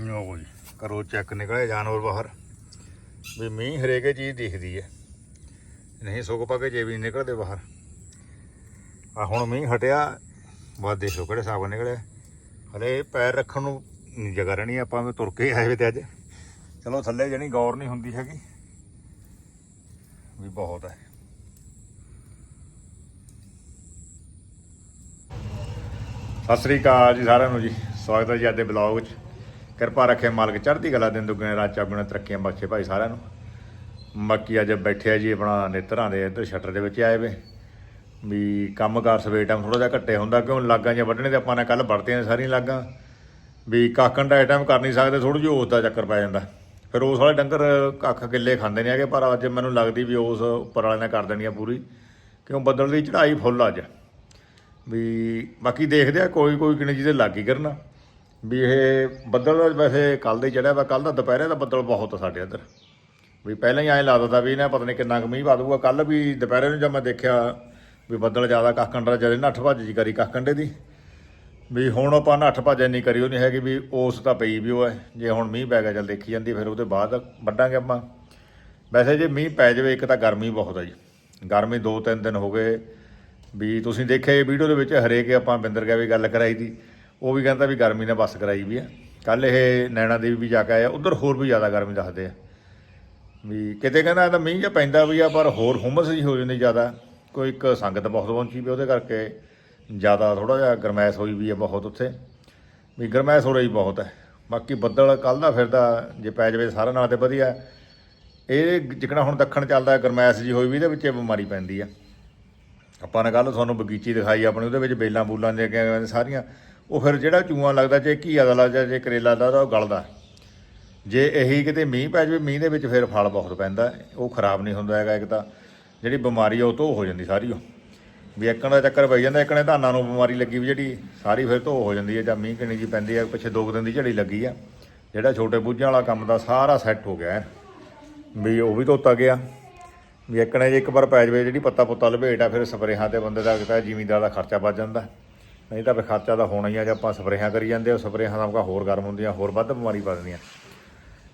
ਲਓ ਜੀ ਕਰੋ ਚੈੱਕ ਨਿਕਲੇ ਜਾਨਵਰ ਬਾਹਰ। ਵੀ ਮੀਂਹ ਹਰੇਕੇ ਚੀਜ਼ ਦਿਖਦੀ ਹੈ। ਨਹੀਂ ਸੁੱਕ ਪਾ ਕੇ ਜੇ ਵੀ ਨਿਕਲਦੇ ਬਾਹਰ। ਆ ਹੁਣ ਮੀਂਹ ਹਟਿਆ, ਬਾਅਦ ਦੇਖੋ ਕਿਹੜੇ ਹਿਸਾਬ ਨਾਲ ਨਿਕਲਿਆ। ਹਲੇ ਪੈਰ ਰੱਖਣ ਨੂੰ ਜਗ੍ਹਾ ਰਹਿਣੀ ਆਪਾਂ ਵੀ ਤੁਰ ਕੇ ਆਏ ਵੇ ਤੇ ਅੱਜ। ਚਲੋ ਥੱਲੇ ਜਣੀ ਗੌਰ ਨਹੀਂ ਹੁੰਦੀ ਹੈਗੀ। ਵੀ ਬਹੁਤ ਹੈ। ਸਤਿ ਸ੍ਰੀ ਅਕਾਲ ਜੀ ਸਾਰਿਆਂ ਨੂੰ ਜੀ। ਸਵਾਗਤ ਹੈ ਜੀ ਅੱਜ ਦੇ ਬਲੌਗ ਵਿੱਚ ਕਿਰਪਾ ਰੱਖੇ ਮਾਲਕ, ਚੜ੍ਹਦੀ ਕਲਾ ਦਿਨ ਦੁੱਗਣੇ ਰਾਤ ਚੌਗੁਣੇ ਤਰੱਕੀਆਂ ਬਖਸ਼ੇ ਭਾਈ ਸਾਰਿਆਂ ਨੂੰ। ਬਾਕੀ ਅੱਜ ਬੈਠੇ ਆ ਜੀ ਆਪਣਾ ਨੇਤਰਾਂ ਦੇ ਇੱਧਰ ਸ਼ਟਰ ਦੇ ਵਿੱਚ ਆਏ ਵੇ। ਵੀ ਕੰਮਕਾਰ ਸਵੇਰ ਟਾਈਮ ਥੋੜਾ ਜਿਹਾ ਘੱਟੇ ਹੁੰਦਾ, ਕਿਉਂ ਲਾਗਾਂ ਜਾਂ ਵੱਢਣੇ ਤੇ ਆਪਾਂ ਨੇ ਕੱਲ ਵੜਤੀਆਂ ਸਾਰੀਆਂ ਲਾਗਾਂ। ਵੀ ਕਾਕਣ ਦਾ ਟਾਈਮ ਕਰ ਨਹੀਂ ਸਕਦੇ ਥੋੜੀ ਜਿਹੀ ਉਸ ਦਾ ਚੱਕਰ ਪੈ ਜਾਂਦਾ। ਫਿਰ ਉਸ ਵਾਲੇ ਡੰਗਰ ਕੱਖ ਕਿੱਲੇ ਖਾਂਦੇ ਨੇ ਹੈਗੇ, ਪਰ ਅੱਜ ਮੈਨੂੰ ਲੱਗਦੀ ਵੀ ਉਸ ਉੱਪਰ ਵਾਲੇ ਨੇ ਕਰ ਦੇਣੀ ਆ ਪੂਰੀ। ਕਿਉਂ ਬੱਦਲ ਦੀ ਚੜ੍ਹਾਈ ਫੁੱਲ ਅੱਜ। ਵੀ ਬਾਕੀ ਦੇਖਦੇ ਆ ਕੋਈ ਕੋਈ ਕਿਨੇ ਜਿਹਦੇ ਲੱਗ ਹੀ ਕਰਨਾ। ਵੀ ਇਹ ਬੱਦਲ ਵੈਸੇ ਕੱਲ ਦੇ ਚੜਿਆ ਵਾ ਕੱਲ ਦਾ ਦੁਪਹਿਰੇ ਦਾ ਬੱਦਲ ਬਹੁਤ ਆ ਸਾਡੇ ਇੱਧਰ। ਵੀ ਪਹਿਲਾਂ ਹੀ ਐਂ ਲੱਗਦਾ ਵੀ ਇਹਨੇ ਪਤਾ ਨਹੀਂ ਕਿੰਨਾ ਕੁ ਮੀਂਹ ਪਾ ਦੂਗਾ ਕੱਲ ਵੀ ਦੁਪਹਿਰੇ ਨੂੰ ਜਦ ਮੈਂ ਦੇਖਿਆ ਵੀ ਬੱਦਲ ਜ਼ਿਆਦਾ ਕਾਕੰਡਾ ਜਦੇ ਨੱਠ ਭੱਜ ਜੀ ਕਰੀ ਕਾਕੰਡੇ ਦੀ। ਵੀ ਹੁਣ ਆਪਾਂ ਨੱਠ ਭੱਜ ਨਹੀਂ ਕਰੀ ਉਹ ਨਹੀਂ ਹੈਗੀ ਵੀ ਉਸ ਤਾਂ ਪਈ ਵੀ ਉਹ ਹੈ ਜੇ ਹੁਣ ਮੀਂਹ ਪੈ ਗਿਆ, ਚੱਲ ਦੇਖੀ ਜਾਂਦੀ, ਫਿਰ ਉਹਦੇ ਬਾਅਦ ਵੱਢਾਂਗੇ ਆਪਾਂ। ਵੈਸੇ ਜੇ ਮੀਂਹ ਪੈ ਜਾਵੇ, ਇੱਕ ਤਾਂ ਗਰਮੀ ਬਹੁਤ ਆ ਜੀ। ਗਰਮੀ 2-3 ਦਿਨ ਹੋ ਗਏ। ਵੀ ਤੁਸੀਂ ਦੇਖਿਆ ਇਹ ਵੀਡੀਓ ਦੇ ਵਿੱਚ ਹਰੇਕ ਆਪਾਂ ਬਿੰਦਰ ਗਿਆ ਵੀ ਗੱਲ ਕਰਾਈ ਦੀ। ਉਹ ਵੀ ਕਹਿੰਦਾ ਵੀ ਗਰਮੀ ਨੇ ਬੱਸ ਕਰਾਈ ਵੀ ਆ। ਕੱਲ ਇਹ ਨੈਣਾ ਦੇਵੀ ਵੀ ਜਾ ਕੇ ਆਇਆ, ਉਧਰ ਹੋਰ ਵੀ ਜ਼ਿਆਦਾ ਗਰਮੀ ਦੱਸਦੇ ਆ। ਵੀ ਕਿਤੇ ਕਹਿੰਦਾ ਇਹ ਤਾਂ ਮੀਂਹ ਜਿਹਾ ਪੈਂਦਾ ਵੀ ਆ, ਪਰ ਹੋਰ ਹੁਮਸ ਜੀ ਹੋ ਜਾਂਦੀ ਜ਼ਿਆਦਾ। ਕੋਈ ਇੱਕ ਸੰਗਤ ਬਹੁਤ ਪਹੁੰਚੀ ਵੀ ਉਹਦੇ ਕਰਕੇ ਜ਼ਿਆਦਾ ਥੋੜਾ ਜਿਹਾ ਗਰਮੈਸ਼ ਹੋਈ ਵੀ ਆ ਬਹੁਤ ਉੱਥੇ। ਵੀ ਗਰਮੈਸ਼ ਹੋ ਰਹੀ ਬਹੁਤ ਹੈ। ਬਾਕੀ ਬੱਦਲ ਕੱਲ ਦਾ ਫਿਰਦਾ, ਜੇ ਪੈ ਜਾਵੇ ਸਾਰਾ ਨਾਲ ਤੇ ਵਧੀਆ। ਇਹ ਜਿਕਣਾ ਹੁਣ ਦੱਖਣ ਚੱਲਦਾ ਗਰਮੈਸ਼ ਜੀ ਹੋਈ ਵੀ, ਇਹਦੇ ਵਿੱਚ ਇਹ ਬਿਮਾਰੀ ਪੈਂਦੀ ਆ। ਆਪਾਂ ਨੇ ਕੱਲ ਤੁਹਾਨੂੰ ਬਗੀਚੀ ਦਿਖਾਈ, ਆਪਣੀ ਉਹਦੇ ਵਿੱਚ ਬੇਲਾਂ ਬੂਲਾਂ ਦੇ ਸਾਰੀਆਂ ਉਹ ਫਿਰ ਜਿਹੜਾ ਚੂਆ ਲੱਗਦਾ, ਜੇ ਘੀਆ ਦਾ ਲੱਗਦਾ, ਜੇ ਕਰੇਲਾ ਦਾ, ਤਾਂ ਉਹ ਗਲਦਾ। ਜੇ ਇਹੀ ਕਿਤੇ ਮੀਂਹ ਪੈ ਜਾਵੇ, ਮੀਂਹ ਦੇ ਵਿੱਚ ਫਿਰ ਫਲ ਬਹੁਤ ਪੈਂਦਾ। ਉਹ ਖਰਾਬ ਨਹੀਂ ਹੁੰਦਾ ਹੈਗਾ ਇੱਕ ਤਾਂ। ਜਿਹੜੀ ਬਿਮਾਰੀ ਆ, ਉਹ ਤੋਂ ਹੋ ਜਾਂਦੀ ਸਾਰੀ ਉਹ। ਵੀ ਇੱਕਣ ਦਾ ਚੱਕਰ ਪੈ ਜਾਂਦਾ ਇੱਕਣੇ ਧਾਨਾਂ ਨੂੰ ਬਿਮਾਰੀ ਲੱਗੀ ਵੀ ਜਿਹੜੀ ਸਾਰੀ ਫਿਰ ਧੋ ਹੋ ਜਾਂਦੀ ਹੈ, ਜਾਂ ਮੀਂਹ ਕਿਣੀ ਜੀ ਪੈਂਦੀ ਹੈ, ਪਿੱਛੇ ਦੋ ਕੁ ਦਿਨ ਦੀ ਝੜੀ ਲੱਗੀ ਆ। ਜਿਹੜਾ ਛੋਟੇ ਬੂਝਾਂ ਵਾਲਾ ਕੰਮ ਦਾ ਸਾਰਾ ਸੈੱਟ ਹੋ ਗਿਆ ਹੈ। ਵੀ ਉਹ ਵੀ ਧੋਤਾ ਗਿਆ। ਵੀ ਇੱਕਣੇ ਜੇ ਇੱਕ ਵਾਰ ਪੈ ਜਾਵੇ, ਜਿਹੜੀ ਪੱਤਾ ਪੁੱਤਾ ਲਪੇਟ ਆ, ਫਿਰ ਸਪਰੇਹਾਂ ਤੇ ਬੰਦੇ ਦਾ ਕਿਤਾ ਜ਼ਿਮੀਂਦਾਰ ਦਾ ਖਰਚਾ ਵੱਜ ਜਾਂਦਾ। ਨਹੀਂ ਤਾਂ ਫਿਰ ਖਰਚਾ ਤਾਂ ਹੋਣਾ ਹੀ ਆ, ਜੇ ਆਪਾਂ ਸਪਰੇਹਾਂ ਕਰੀ ਜਾਂਦੇ ਉਹ ਸਪਰੇਹਾਂ ਦਾ ਹੋਰ ਗਰਮ ਹੁੰਦੀਆਂ, ਹੋਰ ਵੱਧ ਬਿਮਾਰੀ ਪਾ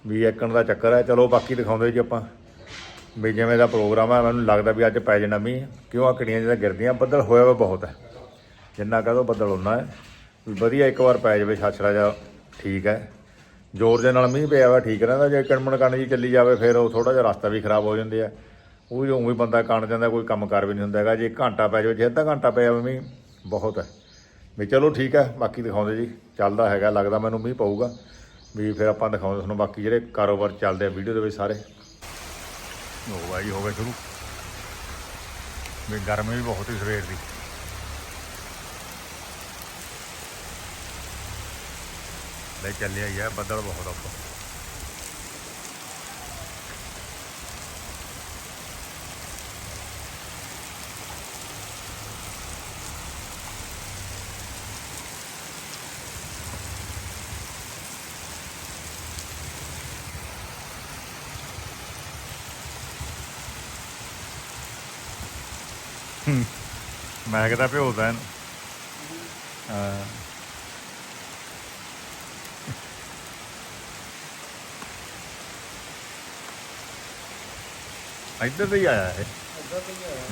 ਵੀ ਇੱਕਣ ਦਾ ਚੱਕਰ ਹੈ, ਚਲੋ ਬਾਕੀ ਦਿਖਾਉਂਦੇ ਜੀ ਆਪਾਂ। ਵੀ ਜਿਵੇਂ ਦਾ ਪ੍ਰੋਗਰਾਮ ਹੈ, ਮੈਨੂੰ ਲੱਗਦਾ ਵੀ ਅੱਜ ਪੈ ਜਾਣਾ ਮੀਂਹ। ਕਿਉਂ ਆ ਕਿੜੀਆਂ ਜਿਹੜਾ ਗਿਰਦੀਆਂ, ਬੱਦਲ ਹੋਇਆ ਵਾ ਬਹੁਤ ਹੈ। ਜਿੰਨਾ ਕਹਦੋ ਬੱਦਲ ਹੁੰਦਾ ਹੈ। ਵੀ ਵਧੀਆ ਇੱਕ ਵਾਰ ਪੈ ਜਾਵੇ, ਛਾਛੜਾ ਜਾ ਠੀਕ ਹੈ। ਜ਼ੋਰ ਦੇ ਨਾਲ ਮੀਂਹ ਪਿਆ ਵਾ, ਠੀਕ ਰਹਿੰਦਾ। ਜੇ ਕਣਮਣ ਕਣ ਜੀ ਚੱਲੀ ਜਾਵੇ, ਫਿਰ ਉਹ ਥੋੜਾ ਜਿਹਾ ਰਸਤਾ ਵੀ ਖਰਾਬ ਹੋ ਜਾਂਦੇ ਆ। ਉਹ ਜੋ ਵੀ ਬੰਦਾ ਕਣ ਜਾਂਦਾ, ਕੋਈ ਕੰਮ ਕਰ ਵੀ ਨਹੀਂ ਹੁੰਦਾ ਹੈਗਾ। ਜੇ ਘੰਟਾ ਪੈ ਜਾਵੇ, ਜੇ ਅੱਧਾ ਘੰਟਾ ਪਿਆ ਜਾਵੇ ਮੀਂਹ, ਬਹੁਤ ਹੈ। ਵੀ ਚਲੋ ਠੀਕ ਹੈ, ਬਾਕੀ ਦਿਖਾਉਂਦੇ ਜੀ। ਚੱਲਦਾ ਹੈਗਾ, ਲੱਗਦਾ ਮੈਨੂੰ ਮੀਂਹ ਪਊਗਾ। ਵੀ ਫਿਰ ਆਪਾਂ ਦਿਖਾਉਂਦੇ ਤੁਹਾਨੂੰ ਬਾਕੀ ਜਿਹੜੇ ਕਾਰੋਬਾਰ ਚੱਲਦੇ ਆ ਵੀਡੀਓ ਦੇ ਵਿੱਚ ਸਾਰੇ। ਹੋ ਬਾਈ ਹੋ ਗਏ ਸ਼ੁਰੂ। ਵੀ ਗਰਮੀ ਵੀ ਬਹੁਤ ਹੀ ਸਵੇਰ ਦੀ। ਲੈ ਚੱਲਿਆ ਹੀ ਬੱਦਲ ਬਹੁਤ ਆਪਾਂ ਮੈਂ ਕਿਹਾ ਭਿਓਦਾ ਇਹਨੂੰ ਹਾਂ। ਇੱਧਰ ਤੇ ਹੀ ਆਇਆ ਇਹ।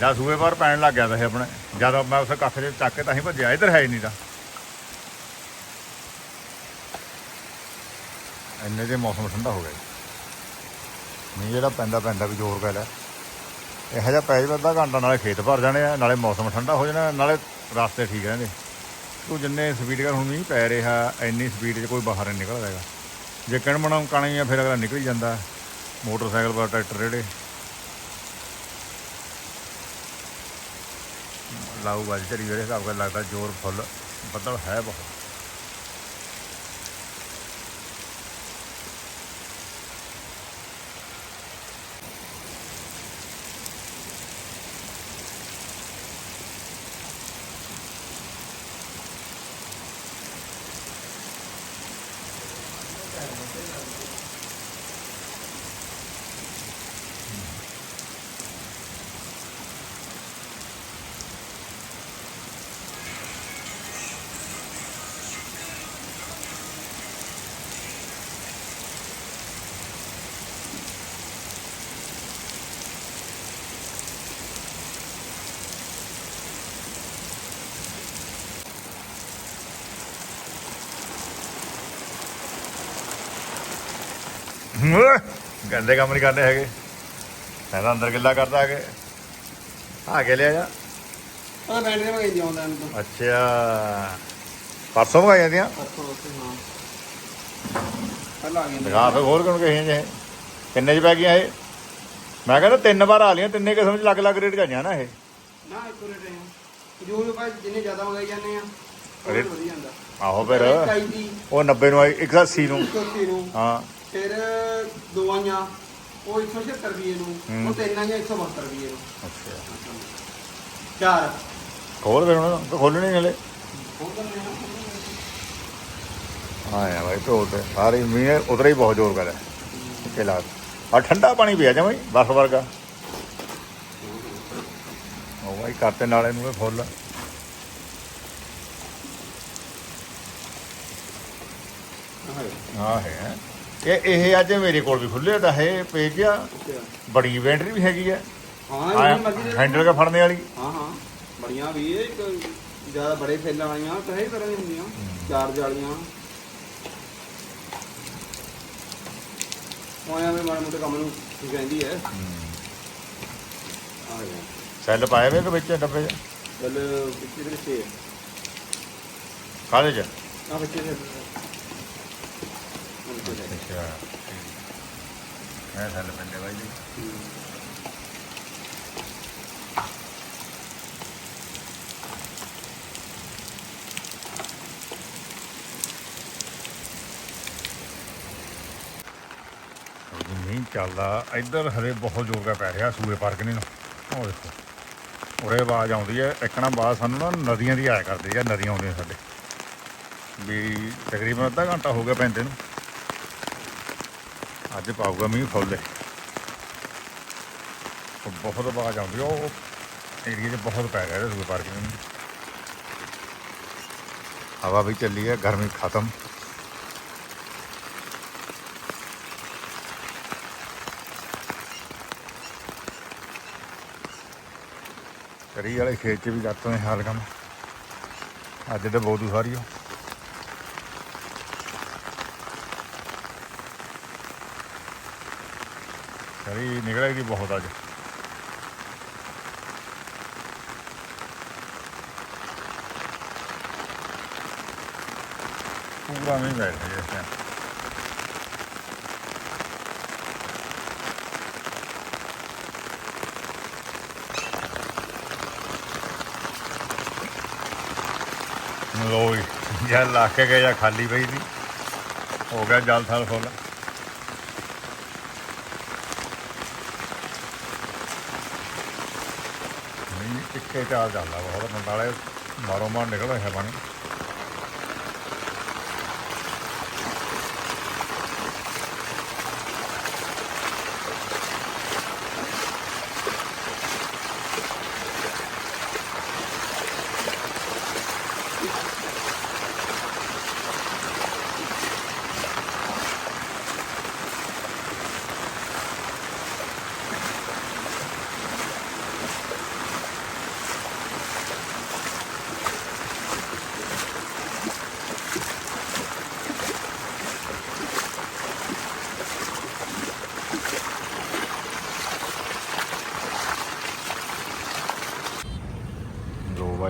ਜਾਂ ਸੂਏ ਬਾਹਰ ਪੈਣ ਲੱਗ ਗਿਆ ਤਾਂ ਇਹ ਆਪਣੇ। ਜਦ ਮੈਂ ਉਸ ਕੱਖ ਦੇ ਚੱਕ ਕੇ ਤਾਂ ਹੀ ਭੱਜਿਆ। ਇੱਧਰ ਹੈ ਹੀ ਨਹੀਂ ਤਾਂ। ਇੰਨੇ ਜੇ ਮੌਸਮ ਠੰਡਾ ਹੋ ਗਿਆ ਨਹੀਂ ਜਿਹੜਾ ਪੈਂਦਾ ਪੈਂਦਾ ਵੀ ਜ਼ੋਰ ਗੱਲ ਹੈ ਇਹੋ ਜਿਹਾ ਪੈ ਜਾਵੇ ਅੱਧਾ ਘੰਟਾ ਨਾਲੇ ਖੇਤ ਭਰ ਜਾਣੇ ਆ, ਨਾਲੇ ਮੌਸਮ ਠੰਡਾ ਹੋ ਜਾਣਾ, ਨਾਲੇ ਰਸਤੇ ਠੀਕ ਰਹਿੰਦੇ ਉਹ ਜਿੰਨੇ ਸਪੀਡ ਕਰ ਹੁਣ ਮੀਂਹ ਪੈ ਰਿਹਾ, ਇੰਨੀ ਸਪੀਡ 'ਚ ਕੋਈ ਬਾਹਰ ਨਹੀਂ ਨਿਕਲਦਾ ਹੈਗਾ। ਜੇ ਕਿਣਮਣਾ ਕਾਣੀ ਆ, ਫਿਰ ਅਗਲਾ ਨਿਕਲ ਹੀ ਜਾਂਦਾ। ਮੋਟਰਸਾਈਕਲ ਪਰ ਟਰੈਕਟਰ ਜਿਹੜੇ। ਲਾਊ ਬਾਜ ਝੜੀ ਜਿਹੜੇ ਹਿਸਾਬ ਨਾਲ ਲੱਗਦਾ ਜ਼ੋਰ ਫੁੱਲ, ਬੱਦਲ ਹੈ ਬਹੁਤ। ਗੰਦੇ ਕੰਮ ਨਹੀਂ ਕਰਨੇ ਹੈਗੇ। ਮੈਂ ਤਾਂ ਅੰਦਰ ਗਿੱਲਾ ਕਰਦਾ ਕੇ ਆ ਕੇ ਲਿਆ ਜਾ। ਉਹ ਮੰਗਾਈ ਦੀ ਆਉਂਦਾ ਇਹਨੂੰ ਅੱਛਾ। ਪਰਸੋਂ ਮੰਗਾਈ ਜਾਂਦੀਆਂ? ਪਰਸੋਂ ਉੱਥੇ ਹਾਂ। ਪਹਿਲਾਂ ਆ ਗਿਆ ਦਿਖਾ ਫੇ ਹੋਰ ਕਿਉਂ ਕਹੀਆਂ ਜੇ ਕਿੰਨੇ ਚ ਪੈ ਗਈਆਂ ਇਹ? ਮੈਂ ਕਹਿੰਦਾ ਤਿੰਨ ਵਾਰ ਆ ਲੀਆਂ ਤਿੰਨੇ ਕਿਸਮ ਚ ਅਲੱਗ-ਅਲੱਗ ਰੇਟ ਗਾਈਆਂ ਨਾ ਇਹ। ਨਾ ਇੱਕ ਰੇਟ ਹੈ ਜੋ ਭਾਈ ਜਿੰਨੇ ਜ਼ਿਆਦਾ ਮੰਗਾਈ ਜਾਂਦੇ ਆ ਉਹ ਵਧੀਆ ਜਾਂਦਾ ਆਹੋ ਫਿਰ। ਉਹ 90 ਨੂੰ ਆਈ 180 ਨੂੰ। 180 ਨੂੰ। ਹਾਂ। ਫਿਰ ਦੋ ਆਈਆਂ ਉਹ 176 ਰੁਪਏ ਨੂੰ। ਉਹ ਤਿੰਨ ਆਈਆਂ 172 ਰੁਪਏ ਨੂੰ। ਅੱਛਾ। ਚਾਰ। ਖੋਲ ਫਿਰ ਹੁਣ ਖੋਲਣੀ ਹਲੇ। ਹੋਰ ਕਰਨੇ ਆ ਹਾਂ ਯਾ ਭਾਈ ਢੋਲ ਤੇ। ਸਾਰੇ ਮੀਂਹ ਉਧਰ ਹੀ ਬਹੁਤ ਜ਼ੋਰ ਕਰ ਰਿਹਾ ਕਿ ਲਾ ਆ ਠੰਡਾ ਪਾਣੀ ਪਿਆ ਜਮਾਈ ਬਸ ਵਰਗਾ। ਉਹ ਭਾਈ ਕਰਤੇ ਨਾਲੇ ਨੂੰ ਇਹ ਫੁੱਲ। ਹਾਂ। ਹੈ। ਇਹ ਇਹ ਅੱਜ ਮੇਰੇ ਕੋਲ ਵੀ ਖੁੱਲੇ ਤਾਂ ਹੈ ਪੇਜ ਆ। ਅੱਛਾ। ਬੜੀ ਬੈਟਰੀ ਵੀ ਹੈਗੀ ਹਾਂ ਇਹ ਮਰਜ਼ੀ ਦੇ ਹੈਂਡਲ ਕੇ ਫੜਨੇ ਵਾਲੀ। ਹਾਂ ਹਾਂ। ਬੜੀਆਂ ਵੀ ਇਹ ਇੱਕ ਜ਼ਿਆਦਾ ਬੜੇ ਫੈਲਾਂ ਵਾਲੀਆਂ ਕਹੇ ਤਰ੍ਹਾਂ ਦੀਆਂ ਹੁੰਦੀਆਂ। ਚਾਰ ਜਾਲੀਆਂ ਹੋਇਆ ਵੀ ਮਾੜੇ ਮੋਟੇ ਕੰਮ ਨੂੰ ਠੀਕ ਰਹਿੰਦੀ ਹੈ। ਆ ਗਿਆ। ਸੈੱਲ ਪਾਏ ਵੇ ਕਿ ਵਿੱਚ ਡੱਬੇ 'ਚ? ਚੱਲ ਪਿੱਛੇ ਦੇ ਪਿੱਛੇ ਕਾਹਦੇ 'ਚ? ਆ ਪਿੱਛੇ ਦੇ ਪਿੱਛੇ ਦੇ। ਅੱਛਾ ਇਹ ਸੈੱਲ ਪੈਂਦੇ ਬਾਈ ਜੀ। ਜੀ ਚੱਲਦਾ। ਇੱਧਰ ਹਰੇ ਬਹੁਤ ਜ਼ੋਰ ਦਾ ਪੈ ਰਿਹਾ ਸੂਏ ਪਾਰਕ ਨੇ। ਨੂੰ ਉਹ ਦੇਖੋ, ਉਰੇ ਆਵਾਜ਼ ਆਉਂਦੀ ਹੈ। ਇੱਕ ਨਾ ਬਾਅਦ ਸਾਨੂੰ ਨਾ ਨਦੀਆਂ ਦੀ ਆਇਆ ਕਰਦੀ ਹੈ। ਨਦੀਆਂ ਆਉਂਦੀਆਂ ਸਾਡੇ। ਵੀ ਤਕਰੀਬਨ ਅੱਧਾ ਘੰਟਾ ਹੋ ਗਿਆ ਪੈਂਦੇ ਨੂੰ। ਅੱਜ ਪਾਊਗਾ ਮੀਂਹ ਫੁੱਲੇ ਬਹੁਤ ਆਵਾਜ਼ ਆਉਂਦੀ ਆ, ਉਹ ਏਰੀਆ 'ਚ ਬਹੁਤ ਪੈ ਰਿਹਾ ਸੂਏ ਪਾਰਕ ਨੂੰ ਹਵਾ ਵੀ ਚੱਲੀ ਹੈ ਗਰਮੀ ਖਤਮ। ਕਰੀ ਵਾਲੇ ਖੇਤ 'ਚ ਵੀ ਕਰਤੇ ਨੇ ਹਾਲ ਕੰਮ। ਅੱਜ ਤੇ ਬਹੁਤ ਸਾਰੀ ਹੋ ਕਰੀ ਨਿਕਲੇਗੀ ਬਹੁਤ ਅੱਜ। ਪੂਰਾ ਨਹੀਂ ਬੈਠ ਰਿਹਾ ਇਸ ਟਾਈਮ ਲੋਈ ਜਾਂ ਲਾ ਕੇ ਗਿਆ ਜਾਂ ਖਾਲੀ ਪਈ ਸੀ। ਹੋ ਗਿਆ ਜਲ ਥਲ ਫੁੱਲ। ਨਹੀਂ ਇੱਕੇ ਚਾਲ ਚੱਲਦਾ ਬਹੁਤ ਮੰਦਾਲੇ ਮਾਰੋ ਮਾਰ ਨਿਕਲ ਰਿਹਾ ਪਾਣੀ।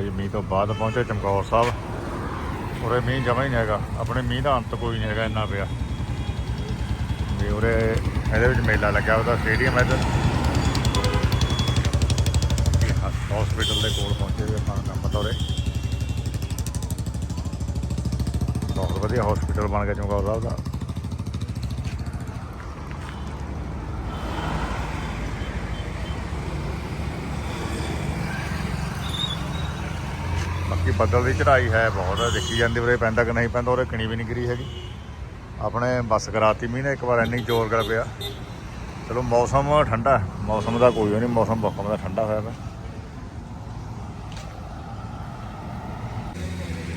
ਲੋ ਮੀਂਹ ਤੋਂ ਬਾਅਦ ਪਹੁੰਚੇ ਚਮਕੌਰ ਸਾਹਿਬ। ਉਰੇ ਮੀਂਹ ਜਮਾ ਹੀ ਨਹੀਂ ਹੈਗਾ। ਆਪਣੇ ਮੀਂਹ ਦਾ ਅੰਤ ਕੋਈ ਨਹੀਂ ਹੈਗਾ ਇੰਨਾ ਪਿਆ। ਵੀ ਉਰੇ ਇਹਦੇ ਵਿੱਚ ਮੇਲਾ ਲੱਗਿਆ ਉਹਦਾ ਸਟੇਡੀਅਮ ਹੈ ਇੱਧਰ। ਹਸਪੀਟਲ ਦੇ ਕੋਲ ਪਹੁੰਚੇ ਵੀ ਆਪਾਂ ਨੂੰ ਕੰਮ ਪਤਾ ਬਹੁਤ ਵਧੀਆ ਹਸਪੀਟਲ ਬਣ ਗਿਆ ਚਮਕੌਰ ਸਾਹਿਬ ਦਾ ਬਾਕੀ ਬੱਦਲ ਦੀ ਚੜ੍ਹਾਈ ਹੈ ਬਹੁਤ, ਦੇਖੀ ਜਾਂਦੀ ਉਰੇ ਪੈਂਦਾ ਕਿ ਨਹੀਂ ਪੈਂਦਾ, ਉਰੇ ਕਣੀ ਵੀ ਨਹੀਂ ਗਿਰੀ ਹੈਗੀ। ਆਪਣੇ ਬੱਸ ਕਰਾਤੀ ਮੀਂਹ ਨੇ, ਇੱਕ ਵਾਰ ਇੰਨੀ ਜ਼ੋਰ ਕਰ ਪਿਆ। ਚਲੋ ਮੌਸਮ ਠੰਡਾ ਮੌਸਮ ਦਾ ਕੋਈ ਨਹੀਂ, ਮੌਸਮ ਬਹੁਤ ਦਾ ਠੰਡਾ ਹੋਇਆ ਪਿਆ।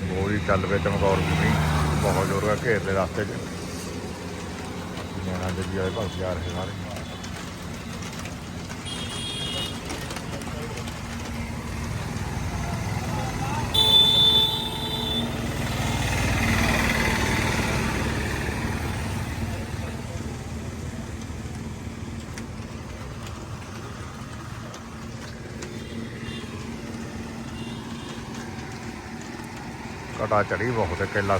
ਗੋਲੀ ਚੱਲ ਪਏ ਚਮਕੌਰ ਦੀ ਬਹੁਤ ਜ਼ੋਰ ਦਾ ਘੇਰ ਦੇ ਰਸਤੇ 'ਚ। ਨੈਣਾ ਦੇਵੀ ਆਏ ਭਗਤ ਜਾ ਰਹੇ ਸਾਰੇ ਘਟਾ ਚੜੀ ਬਹੁਤ ਹੈ ਕੇਲਾ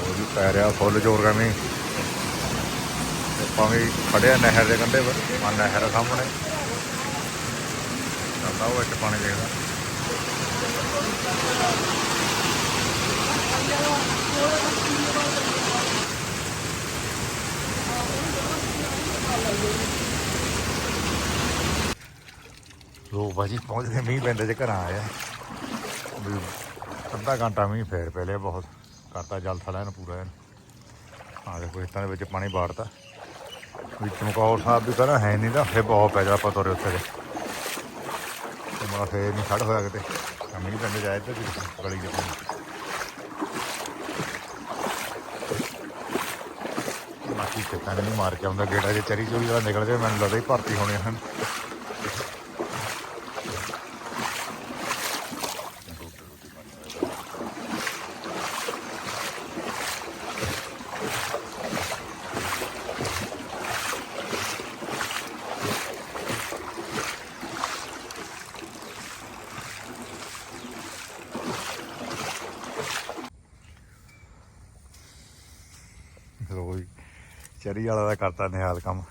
ਉਹ ਵੀ ਪੈ ਰਿਹਾ ਫੁੱਲ ਜ਼ੋਰ ਕਰਨੀ। ਆਪਾਂ ਖੜਿਆ ਨਹਿਰ ਦੇ ਕੰਢੇ ਪਰ, ਆ ਨਹਿਰ ਆ ਸਾਹਮਣੇ। ਜਾਂਦਾ ਉਹ ਵਿੱਚ ਪਾਣੀ ਦੇਖਦਾ। ਲੋ ਬਾਜੀ ਪਹੁੰਚ ਮੀਂਹ ਪੈਂਦੇ ਜੇ ਘਰਾਂ ਆਇਆ ਅੱਧਾ ਘੰਟਾ ਮੀਂਹ ਫੇਰ ਪਹਿਲੇ ਬਹੁਤ ਕਰਤਾ ਜਲ ਥੜਾ ਇਹਨੂੰ ਪੂਰਾ ਇਹਨੂੰ। ਆ ਦੇਖੋ ਇਤਾਂ ਦੇ ਵਿੱਚ ਪਾਣੀ ਬਾੜਤਾ ਵੀ ਚਮਕੌਰ ਸਾਹਿਬ ਵੀ ਪਹਿਲਾਂ ਹੈ ਨਹੀਂ ਤਾਂ ਫੇ ਬਹੁਤ ਪੈ ਜਾ ਆਪਾਂ ਤੁਰੇ ਉੱਥੇ ਦੇ ਮਾ ਫੇਰ ਨਹੀਂ ਖੜ ਹੋਇਆ ਕਿਤੇ। ਮੀਂਹ ਪੈਂਦੇ ਜਾਏ ਤੇ ਗਲੀ ਦੇ ਪਾਣੀ ਬਾਕੀ ਕਿਤਾਂ ਨਹੀਂ ਮਾਰ ਕੇ ਆਉਂਦਾ, ਗੇੜਾ ਜੇ ਚਰੀ ਚੋਰੀ ਵਾਲਾ ਨਿਕਲ ਜਾਏ ਮੈਨੂੰ ਲੱਗਦਾ ਹੀ ਭਰਤੀ ਹੋਣੇ ਹਨ ਲੋ ਜੀ ਚਰੀ ਵਾਲਾ ਦਾ ਕਰਤਾ ਨਿਹਾਲ ਕੰਮ।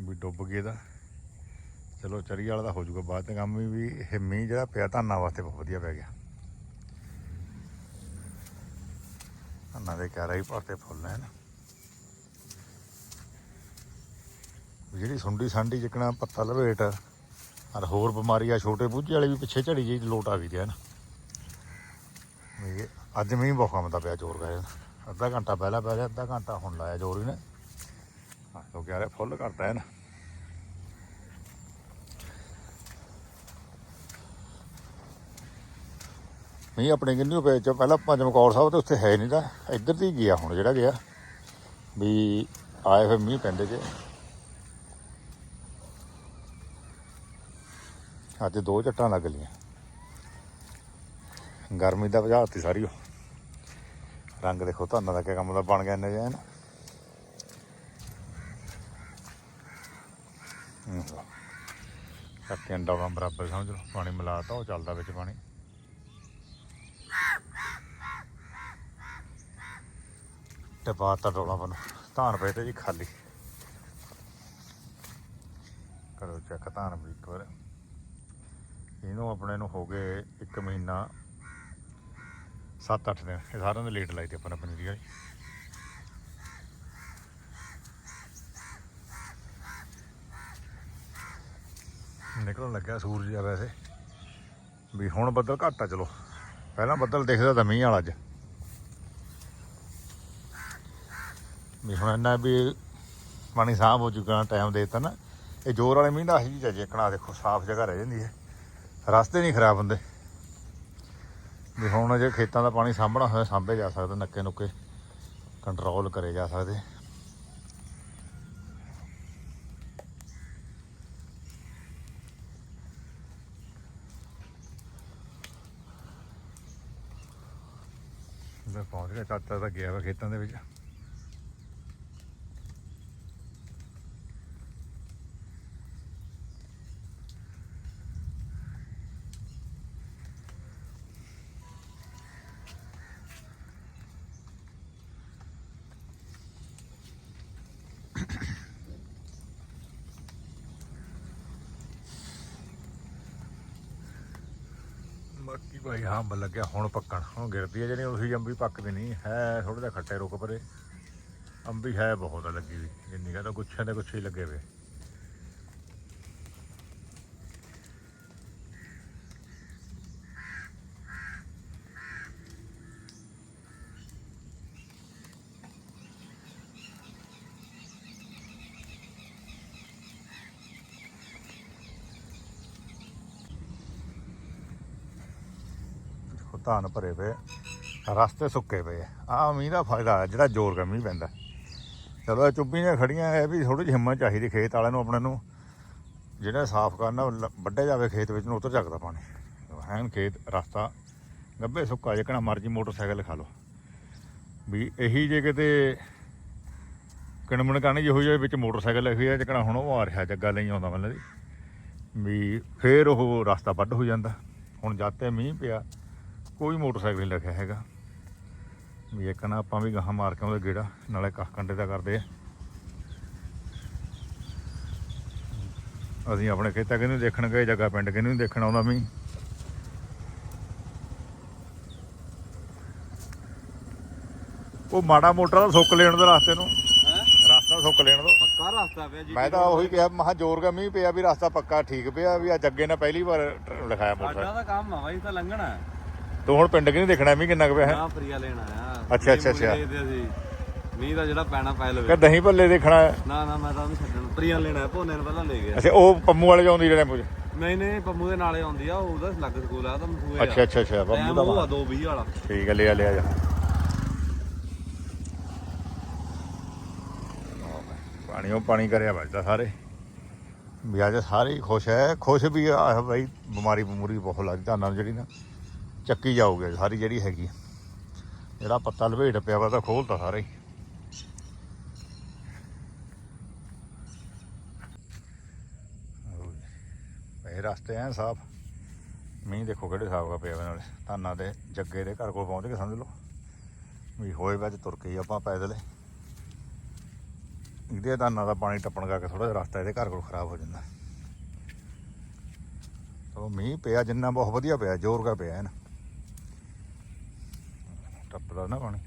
ਵੀ ਡੁੱਬ ਗਏ ਦਾ ਚਲੋ ਚਰੀ ਵਾਲਾ ਦਾ ਹੋ ਜਾਊਗਾ। ਬਾਅਦ ਤੇ ਕੰਮ ਵੀ ਇਹ ਮੀਂਹ ਜਿਹੜਾ ਪਿਆ ਧਾਨਾਂ ਵਾਸਤੇ ਬਹੁਤ ਵਧੀਆ ਪੈ ਗਿਆ। ਧਾਨਾਂ ਦੇ ਕਿਆਰਾ ਹੀ ਭਰਤੇ ਫੁੱਲ ਹੈ ਨਾ ਜਿਹੜੀ ਸੁੰਡੀ ਸਾਂਡੀ ਜਿਕਣਾ ਪੱਤਾ ਲਵੇਟ ਔਰ ਹੋਰ ਬਿਮਾਰੀ ਆ ਛੋਟੇ ਬੂਝੇ ਵਾਲੇ ਵੀ ਪਿੱਛੇ ਝੜੀ ਜੀ ਲੋਟ ਆ ਗਈ ਤੇ ਹੈ ਨਾ ਅੱਜ ਮੀਂਹ ਬਹੁਤ ਕੰਮ ਦਾ ਪਿਆ ਚੋਰ ਗਏ ਅੱਧਾ ਘੰਟਾ ਪਹਿਲਾਂ ਪੈ ਗਿਆ, ਅੱਧਾ ਘੰਟਾ ਹੁਣ ਲਾਇਆ, ਜੋਰੀ ਨੇ। ਹਾਂ ਲੋਕ ਯਾਰ ਫੁੱਲ ਕਰਤਾ ਹੈ ਨਾ ਮੀਂਹ ਆਪਣੇ ਕਿੰਨੀ ਪਏ ਚ, ਪਹਿਲਾਂ ਪੰਜ ਮਕੌਰ ਸਾਹਿਬ ਤੇ ਉੱਥੇ ਹੈ ਨਹੀਂ ਤਾਂ ਇੱਧਰ ਦੀ ਗਿਆ ਹੁਣ, ਜਿਹੜਾ ਗਿਆ। ਵੀ ਆਏ ਫਿਰ ਮੀਂਹ ਪੈਂਦੇ ਜੇ। ਅੱਜ ਦੋ ਝੱਟਾਂ ਲੱਗ ਲੀਆਂ ਗਰਮੀ ਦਾ ਵਜਾਤੀ ਸਾਰੀ ਉਹ। ਰੰਗ ਦੇਖੋ, ਧੰਨ ਦਾ ਕਿਆ ਕੰਮ ਦਾ ਬਣ ਗਿਆ ਇੰਨੇ ਜੈਨ ਕੱਟਿਆਂ ਡਾਉਣਾ ਬਰਾਬਰ ਸਮਝ ਲਓ ਪਾਣੀ ਮਿਲਾਤਾ, ਉਹ ਚੱਲਦਾ ਵਿੱਚ ਪਾਣੀ। ਤੇ ਪਾਤਾ ਡੋਲਾ ਬਣ ਧਾਨ ਪਏ ਤੇ ਜੀ ਖਾਲੀ। ਕਰੋ ਚੈੱਕ ਧਾਨ ਵੀ ਇੱਕ ਵਾਰ। ਇਹਨੂੰ ਆਪਣੇ ਨੂੰ ਹੋ ਗਏ 1 ਮਹੀਨਾ 7-8 ਦਿਨ। ਇਹ ਸਾਰਿਆਂ ਦੇ ਲੇਟ ਲਾਈ ਤੇ ਆਪਾਂ ਨੇ ਪਨੀਰੀ ਵਾਲੀ। ਨਿਕਲਣ ਲੱਗਿਆ ਸੂਰਜ ਆ ਵੈਸੇ। ਵੀ ਹੁਣ ਬੱਦਲ ਘੱਟ ਆ, ਚਲੋ। ਪਹਿਲਾਂ ਬੱਦਲ ਦਿਖਦਾ ਤਾਂ ਮੀਂਹ ਵਾਲਾ ਅੱਜ। ਵੀ ਹੁਣ ਇੰਨਾ ਵੀ ਪਾਣੀ ਸਾਫ਼ ਹੋ ਚੁੱਕਾ ਟਾਈਮ ਦੇ ਦਿੱਤਾ ਨਾ। ਇਹ ਜ਼ੋਰ ਵਾਲੇ ਮੀਂਹ ਦਾ ਹੀ ਜੀ ਜੇਕਣਾ ਦੇਖੋ, ਸਾਫ਼ ਜਗ੍ਹਾ ਰਹਿ ਜਾਂਦੀ ਹੈ। ਰਸਤੇ ਨਹੀਂ ਖਰਾਬ ਹੁੰਦੇ। ਵੀ ਹੁਣ ਜੇ ਖੇਤਾਂ ਦਾ ਪਾਣੀ ਸਾਂਭਣਾ ਹੋਇਆ, ਸਾਂਭੇ ਜਾ ਸਕਦਾ, ਨੱਕੇ ਨੁੱਕੇ ਕੰਟਰੋਲ ਕਰੇ ਜਾ ਸਕਦੇ। ਮੈਂ ਪਹੁੰਚ ਗਿਆ, ਚਾਚਾ ਤਾਂ ਗਿਆ ਵਾ ਖੇਤਾਂ ਦੇ ਵਿੱਚ ਬਾਕੀ ਭਾਈ, ਹਾਂ ਅੰਬ ਲੱਗਿਆ ਹੁਣ ਪੱਕਣ। ਹੁਣ ਗਿਰਦੀ ਹੈ ਜਿਹੜੀ, ਉਹੀ ਅੰਬੀ ਪੱਕਦੀ ਨਹੀਂ। ਹੈ ਥੋੜਾ ਜਿਹਾ ਖੱਟੇ ਰੁਕ ਪਰੇ। ਅੰਬੀ ਹੈ ਬਹੁਤ ਆ ਲੱਗੀ ਵੀ ਜਿੰਨੀ ਕਹਦਾ ਗੁੱਛੇ ਦੇ ਗੁੱਛੇ ਹੀ ਲੱਗੇ ਵੇ। ਧਾਨ ਭਰੇ ਪਏ ਆ। ਰਸਤੇ ਸੁੱਕੇ ਪਏ। ਆ ਆਹ ਮੀਂਹ ਦਾ ਫਾਇਦਾ ਹੈ, ਜਿਹੜਾ ਜ਼ੋਰ ਕਰ ਮੀਂਹ ਪੈਂਦਾ। ਚਲੋ, ਇਹ ਚੁੱਭੀਆਂ ਖੜੀਆਂ, ਇਹ ਵੀ ਥੋੜੀ ਜਿਹੀ ਹਿੰਮਤ ਚਾਹੀਦੀ ਖੇਤ ਵਾਲਿਆਂ ਨੂੰ, ਆਪਣੇ ਨੂੰ। ਜਿਹੜਾ ਸਾਫ਼ ਕਰਨਾ ਲ- ਵੱਢਿਆ ਜਾਵੇ ਖੇਤ ਵਿੱਚ ਨੂੰ ਉਤਰ ਚੱਕਦਾ ਪਾਣੀ। ਹੈਨ ਖੇਤ, ਰਸਤਾ, ਗੱਬੇ ਸੁੱਕਾ ਜਿਕਣਾ ਮਰਜ਼ੀ ਮੋਟਰਸਾਈਕਲ ਖਾ ਲਓ। ਵੀ ਇਹੀ ਜੇ ਕਿਤੇ ਕਿਣਮਣ ਕਾਣੀ ਜਿਹੋ ਜਿਹੇ ਵਿੱਚ ਮੋਟਰਸਾਈਕਲ ਲਿਖੇ ਹੈ ਜਿਕਣਾ ਹੁਣ ਉਹ ਆ ਰਿਹਾ, ਜੱਗਾ ਲਈ ਆਉਂਦਾ ਮਤਲਬ ਦੀ ਵੀ ਫੇਰ ਉਹ ਰਸਤਾ ਵੱਢ ਹੋ ਜਾਂਦਾ। ਹੁਣ ਜਦ ਤੇ ਮੀਂਹ ਪਿਆ ਕੋਈ ਮੋਟਰਸਾਈਕਲ ਨਹੀਂ ਲਿਖਿਆ ਹੈਗਾ। ਵੀ ਇੱਕ ਨਾ ਆਪਾਂ ਵੀ ਗਾਹਾਂ ਮਾਰ ਕੇ ਉਹਦੇ ਗੇੜਾ ਨਾਲੇ ਕੱਖ ਕੰਡੇ ਦਾ ਕਰਦੇ ਆ। ਅਸੀਂ ਆਪਣੇ ਖੇਤਾਂ ਕਿਹਨੂੰ ਦੇਖਣ ਗਏ ਜੱਗਾ ਪਿੰਡ ਕਿਹਨੂੰ ਦੇਖਣ ਆਉਂਦਾ ਮੀਂਹ। ਉਹ ਮਾੜਾ ਮੋਟਾ ਤਾਂ ਸੁੱਕ ਲੈਣ ਦੇ ਰਸਤੇ ਨੂੰ। ਰਸਤਾ ਸੁੱਕ ਲੈਣ ਦੋ। ਪੱਕਾ ਰਸਤਾ ਪਿਆ ਜੀ। ਮੈਂ ਤਾਂ ਉਹੀ ਕਿਹਾ ਮਹਾ ਜ਼ੋਰ ਕਾ ਮੀਂਹ ਪਿਆ ਵੀ ਰਸਤਾ ਪੱਕਾ ਠੀਕ ਪਿਆ ਵੀ ਅੱਜ ਅੱਗੇ ਨੇ ਪਹਿਲੀ ਵਾਰ ਲਿਖਾਇਆ ਸਾਡਾ ਮੋਟਰ ਤਾਂ ਕੰਮ ਆ ਬਾਈ ਤਾਂ ਲੰਘਣਾ। ਤੂੰ ਹੁਣ ਪਿੰਡ ਕਿ ਨਹੀਂ ਦੇਖਣਾ? ਮੀਂਹ ਕਿੰਨਾ ਕੁ ਪਿਆ ਹੈ? ਨਾ ਫਰੀਆ ਲੈਣਾ ਆ ਅੱਛਾ, ਅੱਛਾ, ਅੱਛਾ। ਮੀਂਹ ਦਾ ਜਿਹੜਾ ਪੈਣਾ ਪੈ ਕਿ ਲਵੇ ਦਹੀਂ ਭੱਲੇ ਦੇਖਣਾ? ਹੈ? ਨਾ ਨਾ ਮੈਂ ਤਾਂ ਉਹਨੂੰ ਛੱਡਣ। ਫਰੀਆ ਲੈਣਾ ਭੋਨੇ ਨੂੰ ਪਹਿਲਾਂ ਲੈ ਗਿਆ। ਅੱਛਾ ਉਹ ਪੰਮੂ ਵਾਲੇ ਜਾਂਦੀ ਜਿਹੜੇ ਪੁੱਛ ਨਹੀਂ ਨਹੀਂ ਪੰਮੂ ਦੇ ਨਾਲੇ ਆਉਂਦੀ ਆ ਉਹਦਾ ਲੱਗ ਸਕੂਲ ਆ ਤਾਂ ਮਸੂਏ ਅੱਛਾ ਅੱਛਾ ਅੱਛਾ ਪੰਮੂ ਦਾ ਵਾ। 220 ਵਾਲਾ। ਠੀਕ ਹੈ ਲਿਆ ਲਿਆ ਜਾ। ਪਾਣੀ ਉਹ ਪਾਣੀ ਕਰਿਆ ਵੱਜਦਾ ਸਾਰੇ। ਵੀ ਅੱਜ ਸਾਰੇ ਖੁਸ਼ ਹੈ ਖੁਸ਼ ਵੀ ਆ ਬਈ ਬਿਮਾਰੀ ਬਮੂਰੀ ਬਹੁਤ ਲੱਗਦੀ ਨੂੰ ਜਿਹੜੀ ਨਾ। ਚੱਕੀ ਜਾਊਗੇ ਸਾਰੀ ਜਿਹੜੀ ਹੈਗੀ ਜਿਹੜਾ ਪੱਤਾ ਲਪੇਟ ਪਿਆ ਵਾ ਤਾਂ ਖੋਲਤਾ ਸਾਰੇ ਹੀ। ਇਹ ਰਸਤੇ ਐ ਸਾਫ਼। ਮੀਂਹ ਦੇਖੋ ਕਿਹੜੇ ਸਾਫ਼ ਆ ਪਿਆ ਵਾ ਨਾਲੇ। ਦੇ ਜੱਗੇ ਦੇ ਘਰ ਕੋਲ ਪਹੁੰਚ ਕੇ ਸਮਝ ਲਓ। ਵੀ ਹੋਏ ਵਿੱਚ ਤੁਰ ਕੇ ਆਪਾਂ ਪੈਦਲ ਇਹਦੇ ਧਾਨਾਂ ਦਾ ਪਾਣੀ ਟੱਪਣ ਕਰਕੇ ਥੋੜਾ ਜਿਹਾ ਰਸਤਾ ਇਹਦੇ ਘਰ ਕੋਲ ਖਰਾਬ ਹੋ ਜਾਂਦਾ। ਉਹ ਮੀਂਹ ਪਿਆ, ਜਿੰਨਾ ਬਹੁਤ ਵਧੀਆ ਪਿਆ, ਜ਼ੋਰ ਕਾ ਪਿਆ ਹੈ ਨਾ ਟੱਪਦਾ ਨਾ ਪਾਣੀ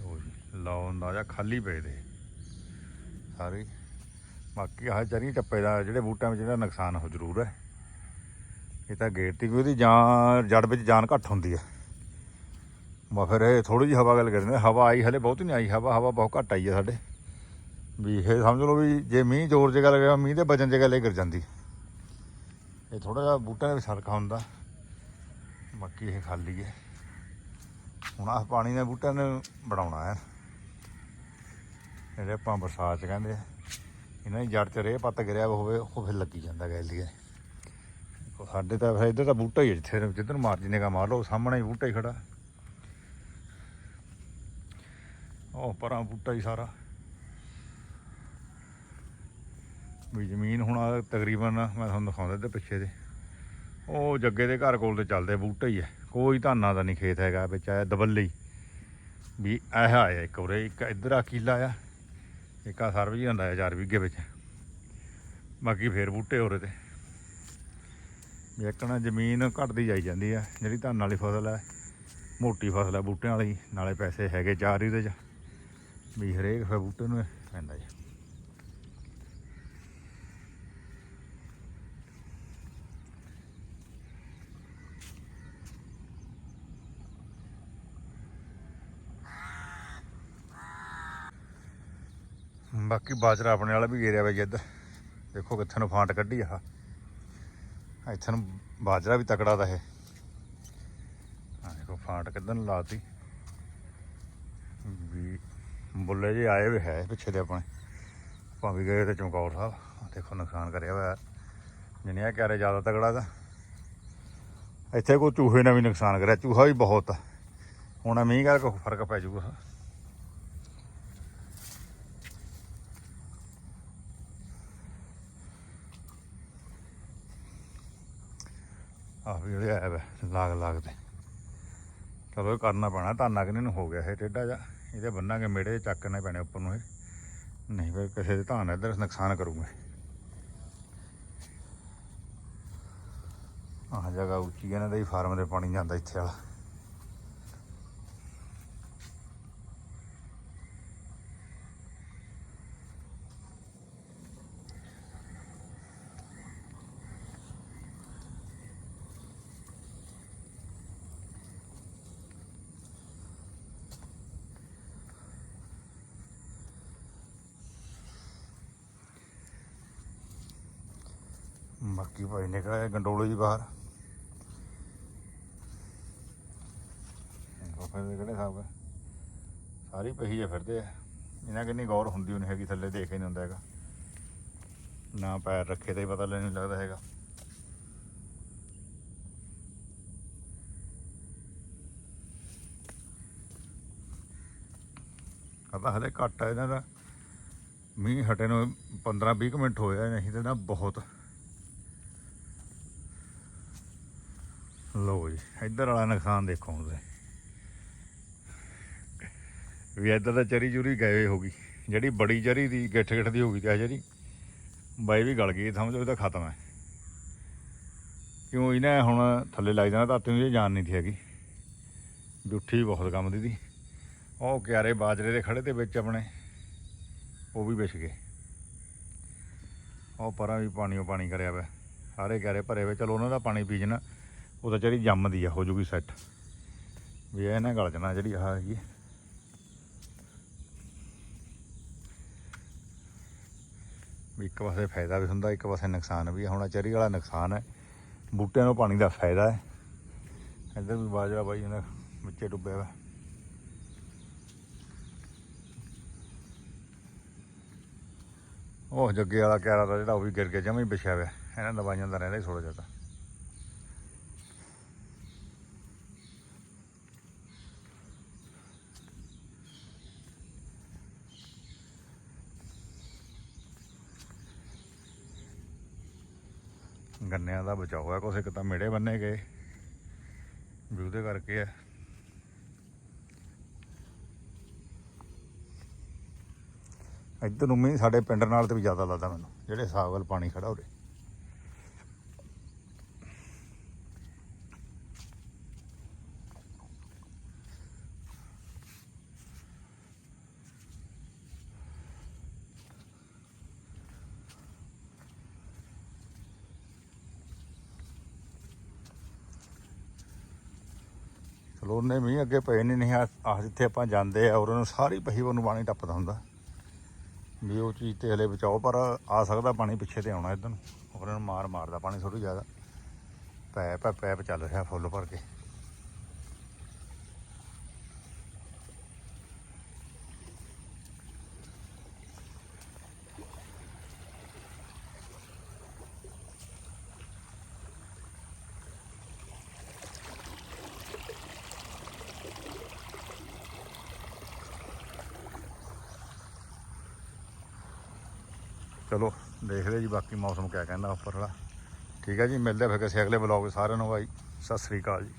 ਲਓ ਜੀ ਲਾਓ ਖਾਲੀ ਪਏ ਦੇ ਸਾਰੇ। ਬਾਕੀ ਆਹ ਚਰੀ ਟੱਪੇ ਦਾ, ਜਿਹੜੇ ਬੂਟਾਂ ਵਿੱਚ ਜਿਹੜਾ ਨੁਕਸਾਨ ਹੋ, ਜ਼ਰੂਰ ਹੈ। ਇਹ ਤਾਂ ਗੇਟ ਤੇ ਵੀ ਉਹਦੀ ਜਾਨ, ਜੜ ਵਿੱਚ ਜਾਨ ਘੱਟ ਹੁੰਦੀ ਹੈ। ਮਾ ਫਿਰ ਇਹ ਥੋੜੀ ਜਿਹੀ ਹਵਾ ਗੱਲ ਕਰਦੇ ਹਵਾ ਆਈ ਹਲੇ ਬਹੁਤ ਨਹੀਂ ਆਈ, ਹਵਾ ਹਵਾ ਬਹੁਤ ਘੱਟ ਆਈ ਹੈ ਸਾਡੇ। ਵੀ ਇਹ ਸਮਝ ਲਓ ਵੀ ਜੇ ਮੀਂਹ ਜ਼ੋਰ ਜਗ੍ਹਾ ਲੱਗਿਆ ਮੀਂਹ ਦੇ ਵਜਨ ਜਗ੍ਹਾ ਲੈ ਗਿਰ ਜਾਂਦੀ। ਇਹ ਥੋੜਾ ਜਿਹਾ ਬੂਟਿਆਂ ਦੇ ਵਿੱਚ ਸਰਕਾ ਹੁੰਦਾ। ਬਾਕੀ ਇਹ ਖਾਲੀ ਹੈ। ਹੁਣ ਆਹ ਪਾਣੀ ਨੇ ਬੂਟਿਆਂ ਨੂੰ ਬਣਾਉਣਾ ਹੈ। ਜਿਹੜੇ ਆਪਾਂ ਬਰਸਾਤ ਚ ਕਹਿੰਦੇ ਆ, ਇਹਨਾਂ ਦੀ ਜੜ ਚ ਰੇਹ ਪੱਤ ਗਿਰਿਆ ਹੋਵੇ, ਉਹ ਫਿਰ ਲੱਗੀ ਜਾਂਦਾ ਗੈਲੀਏ ਸਾਡੇ ਤਾਂ ਫਿਰ ਇੱਧਰ ਤਾਂ ਬੂਟਾ ਹੀ ਹੈ ਜਿੱਥੇ ਜਿੱਧਰ ਮਰਜ਼ੀ ਨਿਗਾ ਮਾਰ ਲਓ, ਸਾਹਮਣੇ ਹੀ ਬੂਟਾ ਹੀ ਖੜਾ। ਉਹ ਪਰਾਂ ਬੂਟਾ ਹੀ ਸਾਰਾ। ਵੀ ਜ਼ਮੀਨ ਹੁਣ ਤਕਰੀਬਨ ਮੈਂ ਤੁਹਾਨੂੰ ਦਿਖਾਉਂਦਾ ਇੱਧਰ ਪਿੱਛੇ ਦੇ ਉਹ ਜੱਗੇ ਦੇ ਘਰ ਕੋਲ ਤੇ ਚੱਲਦੇ ਬੂਟਾ ਹੀ ਹੈ ਕੋਈ ਧਾਨਾ ਦਾ ਨਹੀਂ ਖੇਤ ਹੈਗਾ ਵਿੱਚ ਆਇਆ ਦਬੱਲੀ। ਵੀ ਇਹ ਆਇਆ ਇੱਕ ਉਰੇ, ਇੱਕ ਇੱਧਰ ਆ ਕੀਲਾ ਆ। ਇੱਕ ਆ ਸਰਵ ਜੀ ਹੁੰਦਾ ਆ ਚਾਰ ਵਿਗੇ ਵਿੱਚ। ਬਾਕੀ ਫੇਰ ਬੂਟੇ ਹੋਰੇ ਤੇ। ਵੇਖਣਾ ਜ਼ਮੀਨ ਘਟਦੀ ਜਾਈ ਜਾਂਦੀ ਆ। ਜਿਹੜੀ ਧਾਨ ਵਾਲੀ ਫਸਲ ਹੈ ਮੋਟੀ ਫਸਲ ਹੈ ਬੂਟਿਆਂ ਵਾਲੀ, ਨਾਲੇ ਪੈਸੇ ਹੈਗੇ ਚਾਰ ਇਹਦੇ ਚ। ਵੀ ਹਰੇਕ ਫੇ ਬੂਟੇ ਨੂੰ ਪੈਂਦਾ ਜੀ। ਬਾਕੀ ਬਾਜਰਾ ਆਪਣੇ ਵਾਲਾ ਵੀ ਗੇਰਿਆ ਵਾ ਜੀ ਦੇਖੋ ਕਿੱਥੇ ਨੂੰ ਫਾਂਟ ਕੱਢੀ ਆ ਇੱਥੇ ਨੂੰ ਬਾਜਰਾ ਵੀ ਤਕੜਾ ਦਾ ਇਹ। ਆ ਦੇਖੋ, ਫਾਂਟ ਕਿੱਧਰ ਨੂੰ ਲਾਤੀ। ਵੀ ਬੁੱਲੇ ਜੇ ਆਏ ਵੀ ਹੈ ਪਿੱਛੇ ਦੇ ਆਪਣੇ। ਭਾਵੇਂ ਗਏ ਤੇ ਚਮਕੌਰ ਸਾਹਿਬ ਦੇਖੋ ਨੁਕਸਾਨ ਕਰਿਆ ਹੋਇਆ। ਕਹਿ ਕਿਆਰੇ ਜ਼ਿਆਦਾ ਤਕੜਾ ਦਾ ਇੱਥੇ ਕੋਈ ਚੂਹੇ ਨੇ ਵੀ ਨੁਕਸਾਨ ਕਰਿਆ, ਚੂਹਾ ਵੀ ਬਹੁਤ ਆ। ਹੁਣ ਮੀਂਹ ਕਰਕੇ ਫ਼ਰਕ ਪੈ ਜਾਊਗਾ। ਜਿਹੜੇ ਵੀ ਆਇਆ ਵਾ, ਲਾਗ ਲਾਗ ਤੇ। ਚਲੋ ਇਹ ਕਰਨਾ ਪੈਣਾ ਧਾਨਾ ਕਿਨੇ ਨੂੰ ਹੋ ਗਿਆ ਇਹ ਟੇਢਾ ਜਾ ਇਹਦੇ ਬੰਨਾਂਗੇ ਮੇੜੇ, ਚੱਕਣੇ ਪੈਣੇ ਉੱਪਰ ਨੂੰ ਇਹ। ਨਹੀਂ ਫਿਰ ਕਿਸੇ ਦੇ ਧਾਨ ਇੱਧਰ ਨੁਕਸਾਨ ਕਰੂਗੇ ਆਹ ਜਗ੍ਹਾ ਉੱਚੀ ਹੈ ਇਹਨਾਂ ਦੇ ਫਾਰਮ ਦੇ ਪਾਣੀ ਜਾਂਦਾ ਇੱਥੇ ਵਾਲਾ। ਬਾਕੀ ਭਾਈ ਨਿਕਲਿਆ ਗੰਡੋਲੇ ਜੀ ਬਾਹਰ? ਬਾਪੇ ਦੇ ਕਿਹੜੇ ਸਾਹਿਬ ਸਾਰੀ ਪਹੀ ਜੇ ਫਿਰਦੇ ਆ। ਇਹਨਾਂ ਕਿੰਨੀ ਗੌਰ ਹੁੰਦੀ ਨਹੀਂ ਹੈਗੀ, ਥੱਲੇ ਦੇਖ ਹੀ ਨਹੀਂ ਹੁੰਦਾ ਹੈਗਾ। ਨਾ ਪੈਰ ਰੱਖੇ ਤਾਂ ਹੀ ਪਤਾ ਨਹੀਂ ਲੱਗਦਾ ਹੈਗਾ। ਕਹਿੰਦਾ ਹਲੇ ਘੱਟ ਆ ਇਹਨਾਂ ਦਾ। ਮੀਂਹ ਹਟੇ ਨੂੰ 15 20 ਮਿੰਟ ਹੋਇਆ ਨਹੀਂ ਤੇ ਨਾ ਬਹੁਤ। ਲਓ ਜੀ, ਇੱਧਰ ਵਾਲਾ ਨੁਕਸਾਨ ਦੇਖੋ ਤੁਸੀਂ। ਵੀ ਇੱਧਰ ਤਾਂ ਚਰੀ ਚੂਰੀ ਗਏ ਹੋ ਗਈ। ਜਿਹੜੀ ਬੜੀ ਚਰੀ ਦੀ ਗਿੱਠ ਗਿੱਠ ਦੀ ਹੋ ਗਈ ਤੇ ਆ ਜਿਹੜੀ ਬਾਈ ਵੀ ਗਲ ਗਈ ਸਮਝੋ ਇਹ ਤਾਂ ਖਤਮ ਹੈ। ਕਿਉਂ ਇਹਨੇ ਹੁਣ ਥੱਲੇ ਲੱਗ ਜਾਣਾ, ਤਾਂ ਤੈਨੂੰ ਇਹ ਨਹੀਂ ਸੀ ਹੈਗੀ। ਵੀ ਬਹੁਤ ਕੰਮ ਦੀ ਦੀ ਉਹ ਕਿਆਰੇ ਬਾਜਰੇ ਦੇ ਖੜੇ ਤੇ ਵਿੱਚ ਆਪਣੇ, ਉਹ ਵੀ ਵਿਛ ਗਏ। ਉਹ ਪਰਾਂ ਵੀ ਪਾਣੀਓ ਪਾਣੀ ਕਰਿਆ ਵਾ ਸਾਰੇ ਕਿਆਰੇ ਭਰੇ ਵੇ ਚਲੋ ਉਹਨਾਂ ਦਾ ਪਾਣੀ ਪੀ ਜਣਾ ਉਹ ਤਾਂ ਜਿਹੜੀ ਜੰਮਦੀ ਆ, ਹੋ ਜੂਗੀ ਸੈੱਟ ਵੀ ਇਹ ਨਾ ਗਲ ਜਾਣਾ ਜਿਹੜੀ ਆਹ ਹੈਗੀ ਵੀ ਇੱਕ ਪਾਸੇ ਫਾਇਦਾ ਵੀ ਹੁੰਦਾ, ਇੱਕ ਪਾਸੇ ਨੁਕਸਾਨ ਵੀ ਆ। ਹੁਣ ਆਹ ਚਰੀ ਵਾਲਾ ਨੁਕਸਾਨ ਹੈ ਬੂਟਿਆਂ ਨੂੰ ਪਾਣੀ ਦਾ ਫਾਇਦਾ ਹੈ ਇੱਧਰ ਵੀ ਬਾਜਰਾ ਬਾਈ ਇਹਨਾਂ ਵਿੱਚੇ ਡੁੱਬਿਆ ਵਾ। ਉਹ ਜੱਗੇ ਵਾਲਾ ਕੈਰਾ ਦਾ ਜਿਹੜਾ ਉਹ ਵੀ ਗਿਰ ਗਿਆ, ਜਮਾ ਹੀ ਵਿਛਿਆ ਹੋਇਆ। ਇਹਨਾਂ ਦਵਾਈਆਂ ਦਾ ਰਹਿੰਦਾ ਹੀ ਥੋੜਾ ਜਿਹਾ ਗੰਨਿਆਂ ਦਾ ਬਚਾਓ ਹੋਇਆ, ਕੁਛ ਇੱਕ ਤਾਂ ਮੇੜੇ ਬੰਨੇ ਗਏ, ਵੀ ਉਹਦੇ ਕਰਕੇ ਆ। ਇੱਧਰ ਨੂੰ ਮੀਂਹ ਸਾਡੇ ਪਿੰਡ ਨਾਲ ਤੇ ਵੀ ਜ਼ਿਆਦਾ ਲੱਗਦਾ ਮੈਨੂੰ, ਜਿਹੜੇ ਹਿਸਾਬ ਨਾਲ ਪਾਣੀ ਖੜਾ ਉਰੇ। ਚਲੋ ਮੀਂਹ ਅੱਗੇ ਪਏ ਨਹੀਂ ਨਹੀਂ, ਆਹ ਜਿੱਥੇ ਆਪਾਂ ਜਾਂਦੇ ਆ ਉਹਨਾਂ ਨੂੰ ਸਾਰੀ ਪਹੀ ਨੂੰ ਪਾਣੀ ਟੱਪਦਾ ਹੁੰਦਾ। ਵੀ ਉਹ ਚੀਜ਼ ਤੇ ਹਲੇ ਬਚਾਓ, ਪਰ ਆ ਸਕਦਾ ਪਾਣੀ ਪਿੱਛੇ ਤੇ ਆਉਣਾ ਇਧਰ ਨੂੰ। ਉਹਨਾਂ ਨੂੰ ਮਾਰ ਮਾਰਦਾ ਪਾਣੀ ਥੋੜੀ ਜ਼ਿਆਦਾ। ਪੈਪ ਪੈਪ ਚੱਲ ਰਿਹਾ ਫੁੱਲ ਭਰ ਕੇ। ਚਲੋ ਦੇਖਦੇ ਜੀ ਬਾਕੀ ਮੌਸਮ ਕਿਆ ਕਹਿੰਦਾ ਉੱਪਰ ਵਾਲਾ। ਠੀਕ ਹੈ ਜੀ, ਮਿਲਦੇ ਆ ਫਿਰ ਕਿਸੇ ਅਗਲੇ ਬਲੌਗ ਸਾਰਿਆਂ ਨੂੰ ਬਾਈ, ਸਤਿ ਸ੍ਰੀ ਅਕਾਲ ਜੀ।